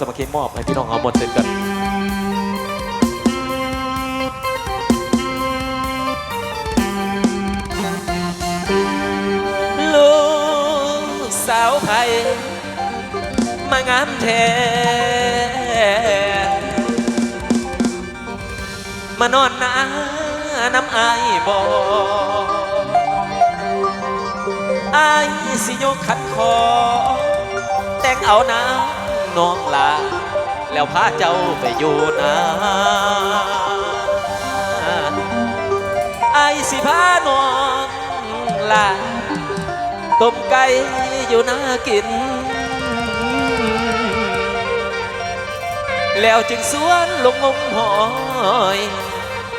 สมัครมอบให้พี่น้องเอาหมดเสร็จกันลูกสาวไทยมางามแท้มานอนนาน้ำอายบ่อายสิยกขัดคอ แต่งเอาน้ำ น้องลาแล้วพาเจ้าไปอยู่นาไอสิพาน้องลาต้มไก่อยู่นากิน แล้วจึงสวนลงงมหอย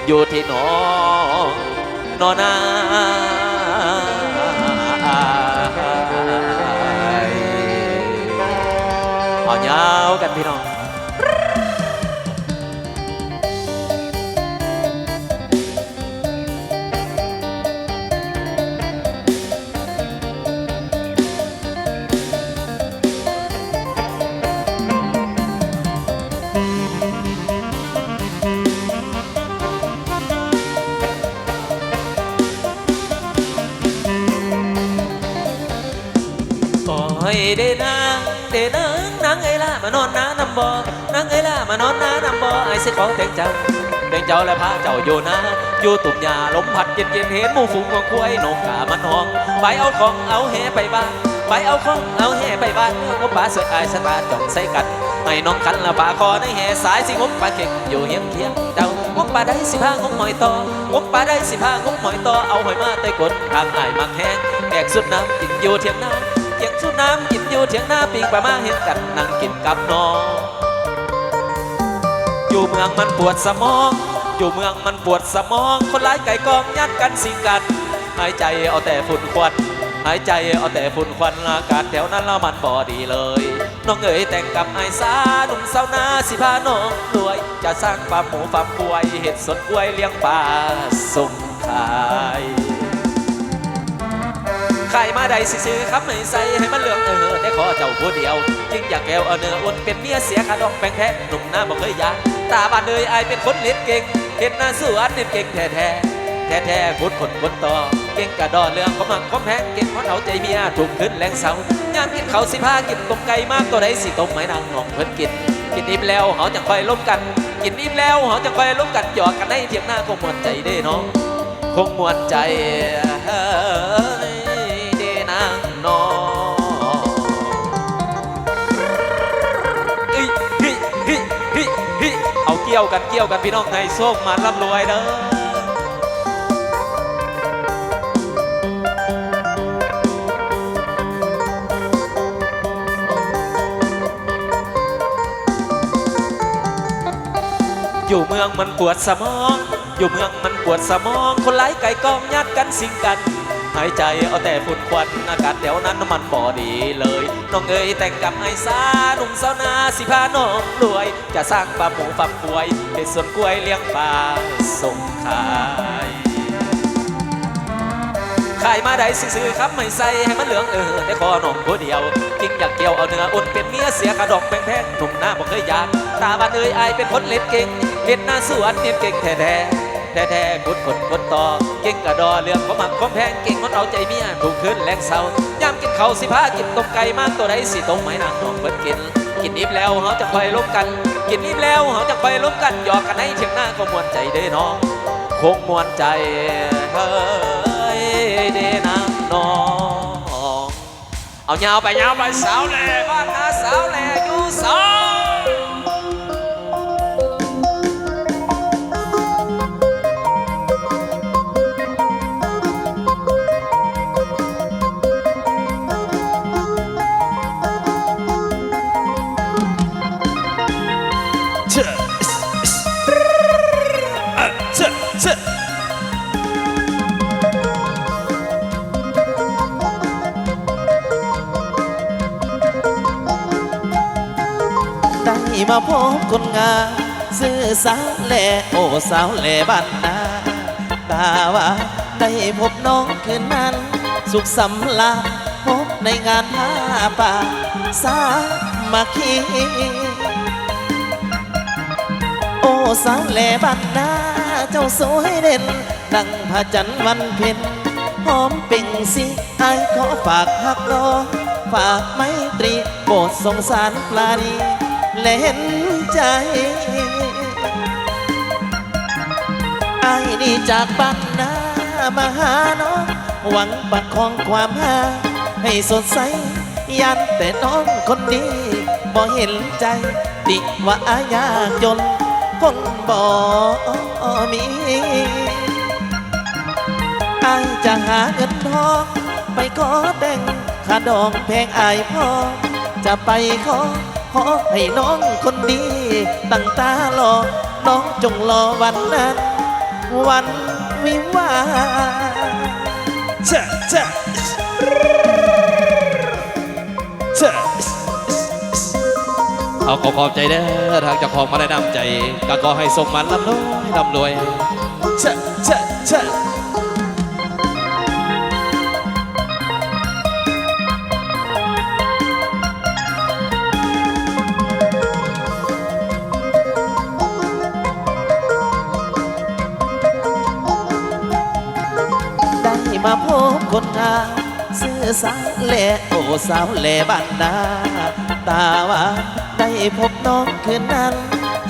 อยู่ที่นองนอนาเอาาวกันพี่น้องโอ้ยเด มานอนน้านำบ่อนางไอ้ล่ามานอนน้านำบ่ไอ้สิขอแต่งเจ้าแต่งเจ้าและพาเจ้าอยู่นาอยู่ตุ่มยาลมพัดเย็นเย็นเห็นหมูฝูงของควายนกกามันหองไปเอาของเอาแหไปบ้านไปเอาของเอาแหไปบ้านงบป่าเสืออายสตาจ่องใส่กันให้น้องกันละป่าคอในแห่สายสิงบป่าเก่งอยู่เฮียงเคียงเจ้างบป่าได้สิพางบหอยตองบป่าได้สิพางบหอยตอเอาหอยมาใต้กดทางอ้ายมักแห้งแอกสุดน้ำกินอยู่เทียงนาเถียงสุดน้ำกิน อยู่เถียงหน้าปิงปลามาเห็นกันนั่งกินกับน้อง อยู่เมืองมันปวดสมอง อยู่เมืองมันปวดสมอง คนร้ายไก่กองยัดกันสิงกันหายใจเอาแต่ฝุ่นควันหายใจเอาแต่ฝุ่นควันอากาศแถวนั้นละมันบ่ดีเลย น้องเอ๋ยแต่งกับไอ้สาหนุ่มสาวนาสิพาน้องรวย จะสร้างฟาร์มหมูฟาร์มกล้วยเห็ดสดกล้วยเลี้ยงปลาส่งขาย ขายมาได้ซื้อครับไม่ใส่ให้มันเหลืองเออแต่ขอเจ้าผู้เดียวจึงอยากแก้วเอาเนื้ออ้วนเป็นเมียเสียขาดอกแพงแท้หนุ่มหน้าบ่เคยยานตาบานเลยอายเป็นคนเล็ดเก่งเห็นหน้าสวนเล่นเก่งแท้แท้แท้แท้พุดคนคนต่อเก่งกระดอนเรื่องของมันของแพงเก่งเพราะเอาใจเมียถูกขึ้นแรงเสางานกินเขาสิพากินต้มไก่มากตัวใดสิต้มไม้นางหนองเพิ่นกินกินอิ่มแล้วเขาจะคอยล้มกัน กินอิ่มแล้วเขาจะคอยล้มกันหยอกกันให้เทียงหน้าคงมวนใจเด้น้องคงมวนใจ กี่ยวกันเกี่ยวกันพี่น้องให้โชคมาร่ำรวยเด้ออยู่เมืองมันปวดสมอง อยู่เมืองมันปวดสมอง คนไล่ไก่กองยัดกันสิงกัน หายใจเอาแต่ฝุ่นควันอากาศแถวนั้นมันบ่ดีเลยน้องเอ๋ยแต่งกับไอ้สาหนุ่มสาวนาสิพาน้องรวย จะสร้างฟาร์มหมูฟาร์มกล้วย เป็นสวนกล้วยเลี้ยงปลาส่งขายขายมาได้ซื้อๆครับไม่ใส่ให้มันเหลืองเออแต่ขอน้องผู้เดียวจริงอยากเกี่ยวเอาเนื้ออุ่นเป็นเมียเสียกระดอกแพงๆหนุ่มหน้าบ่เคยอยานตาบานเอ้ยอายเป็นคนเล็ดเก่งเห็ดหน้าสวนเนียนเก่งแท้แท้ แท้ๆกุดกดกดต่อ เก่งกระดอเรื่องของหมักของแพงเก่งคนเอาใจเมียถูกขึ้นแรงเศร้ายามกินเขาสิพากินต้มไก่มากตัวใดสิต้มไม้นางน้องเบิดกิน กินอิ่มแล้วเขาจะคอยล้มกัน กินอิ่มแล้วเขาจะคอยล้มกันหยอกกันให้เทียงหน้าก็มวนใจเด้น้อง คงมวนใจเฮ้ยเดนางน้องเอายาไปยาไปสาวแหล่บ้านนาสาวแหล่อยู่สอง ได้มาพบคนงามซื้อสาวแหล่โอ้สาวแหล่บ้านนาตาว่าได้พบน้องคืนนั้น สุขสำลาญพบในงานผ้าป่าสามัคคี สาแหล่บ้านนาเจ้าสวยเด่น ดังพระจันทร์วันเพ็ญหอมเป่งสิไอขอฝากฮักรอ ฝากไมตรีโปรดสงสารปลานีและเห็นใจไอนี่จากบ้านนามาหาน้องหวังประคองความหา ให้สดใสยันแต่น้องคนนี้บ่เห็นใจ ติว่าอายากจน คนบ่มีอายจะหาเงินทองไปขอแต่งค่าดองแพงอายพ่อ จะไปขอขอให้น้องคนดีตั้งตารอ น้องจงรอวันนั้น วันวิวาห์ชะชะ เอาขอขอบใจเด้อทางเจ้าของมาแนะนำใจก็ขอให้สมมันร่ำรวยร่ำรวยชะชะชะได้มาพบคนงามซื่อสาวแหล่โอ้สาวแหล่บ้านนาตาว่า ได้พบน้องคืนนั้น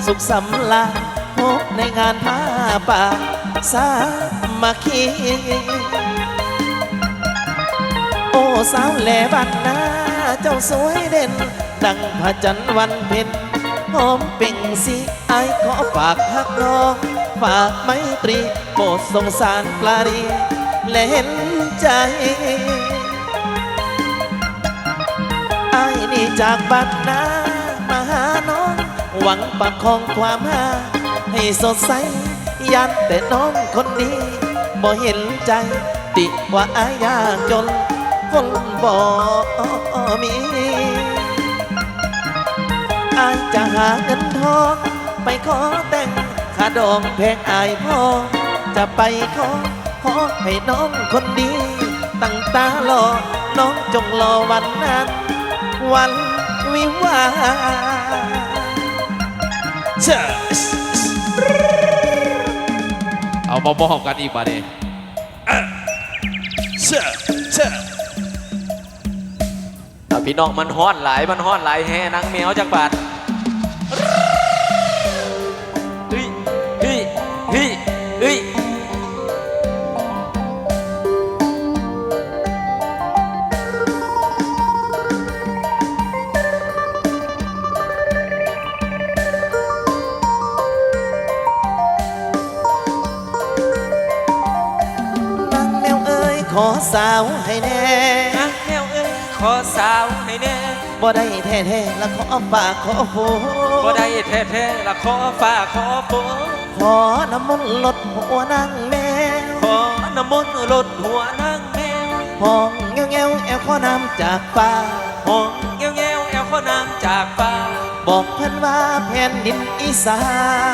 สุขสำลาญพบในงานผ้าป่าสามัคคีโอ้สาวแหล่บ้านนาเจ้าสวยเด่น ดังพระจันทร์วันเพ็ญหอมเป่งสิไอขอฝากฮักน้องฝากไมตรีโปรดสงสารปลาดีและเห็นใจไอ้นี่จากบ้านนา หวังประคองความหาให้สดใสยันแต่น้องคนนี้บ่เห็นใจ ติว่าอายากจนคนบ่มีอายจะหาเงินทองไปขอแต่งค่าดองแพงอายพ่อ จะไปขอขอให้น้องคนดีตั้งตารอน้องจงรอวันนั้น วันวิวา เอามามอบกันอีกมาเด้ชะชะถ้าพี่น้องมันฮ้อนหลาย มันฮ้อนหลายแห่นางแมวจากบาท สาวให้แน่นางแมวเอ้ยขอสาวให้แน่บ่ได้แท้ๆแล้วขอฝากขอโฟบ่ได้แท้ๆละขอฟ้าขอฝนขอน้ำมนต์ลดหัวนางแมวขอน้ำมนต์ลดหัวนางแมวห้องเงี้ยวเงี้ยวๆแอวขอน้ำจากฟ้าห้องแง้วแง้วแอวข้อน้ำจากฟ้าบอกเพิ่นว่าแผ่นดินอีสา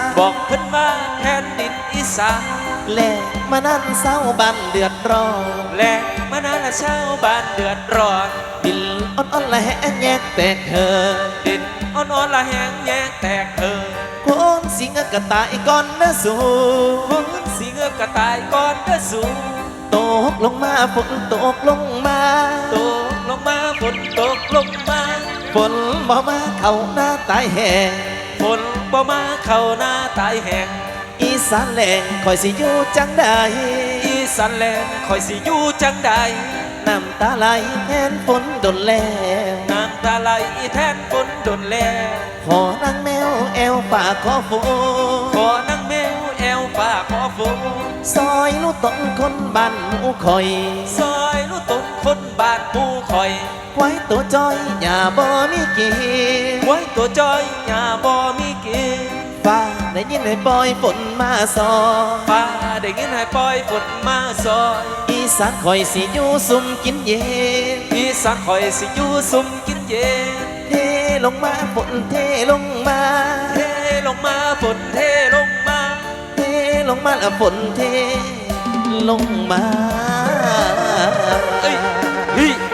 นบอกเพิ่นว่าแผ่นดินอีสาน แลมานั่นเศร้าบ้านเดือดร้อนและมานานละชาวบ้านเดือดร้อนดินอ่อนๆและแห้งแยกแตกเธอดินอ่อนๆละแหงแยกแตกเธอโคนสิงกระตายก่อนนะสูคนสิเงือกกระต่ายก่อนเด้อสูงตกลงมาฝนตกลงมาตกลงมาฝนตกลงมาฝนบ่มาเข้าหน้าตายแห้งฝนบ่มาเข้าหน้าตายแห้ง อีสานแหลงคอยสิอยู่จังใดอีสันแลนคอยสิอยู่จังใดน้ำตาไหลแทนฝนดนแล้วน้ำตาไหลแทนฝนดนแลขอนางแมวแอวป่าขอฝขอนางแมวแอวฟ้าขอฝนซอยลูกต้นคนบ้านหมูคอยซอยลูกต้นคนบ้านผู้คอยไว้ตัวจอยอย่าบ่มีกีไว้ตัวจอยอย่าบ่มีกิน ฟ้าได้ยินให้ปล่อยฝนมาซอฟ้าได้ยินให้ปล่อยฝนมาซอยอีสานคอยสิอยู่ซุ่มกินเย็นอีสานคอยสิอยู่ซุ่มกินเย็นเทลงมาฝนเทลงมาเทลงมาฝนเทลงมาเทลงมาแล้วฝนเทลงมาเอ้ยเฮ้ยเฮ้ย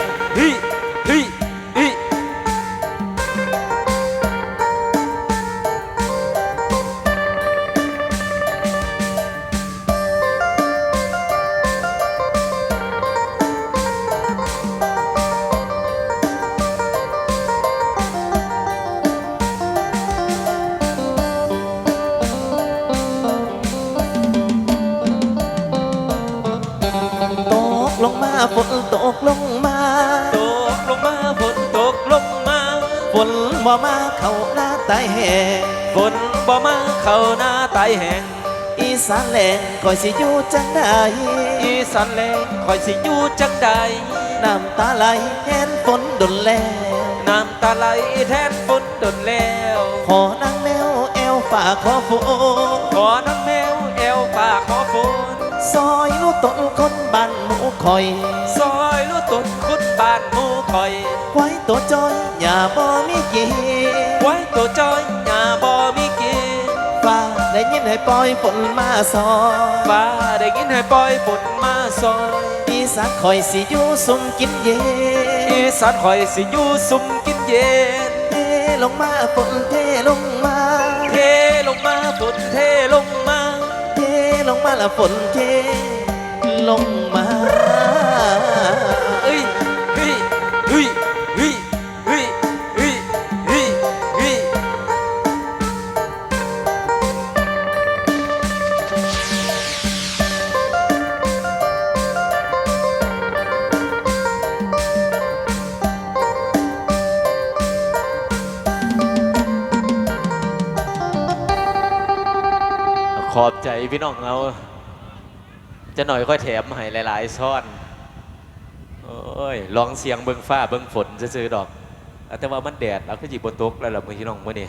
บ่มาเข้าหน้าตายแห่ฝนบ่มาเข้าหน้าตายแห้งอีสานแหลงคอยสิอยู่จังใดอีสานแลงคอยสิอยู่จังใดน้ำตาไหลแทนฝนดนแล้วน้ำตาไหลแทนฝนดนแล้วขอนางแมวแอวฝ่าขอฝนขอน้ำแมวแอวป่าขอฝนซอยลูกต้นคนบ้านหมูคอย ซอยลูกตุนคุดบ้านหมูคอยไว้ตัวจอยอย่าบ่มีเกีไว้ตัวจอยอย่าบ่มีกีฟ้าได้ยินให้ปล่อยฝนมาซอยฟ้าได้ยินให้ปล่อยฝนมาซอยอีสานคอยสิอยู่ซุ่มกินเย็อีนสานคอยสิอยู่ซุ่มกินเย็นเทลงมาฝนเทลง ขอบใจพี่น้องเรา จะหน่อยค่อยแถมให้หลาย ๆ ซ่อน โอ้ยลองเสียงเบิ้งฟ้าเบิ้งฝนซื้อๆดอก แต่ว่ามันแดดเราขึ้นจีบนตกแล้วล่ะมือพี่น้องมื่อนี้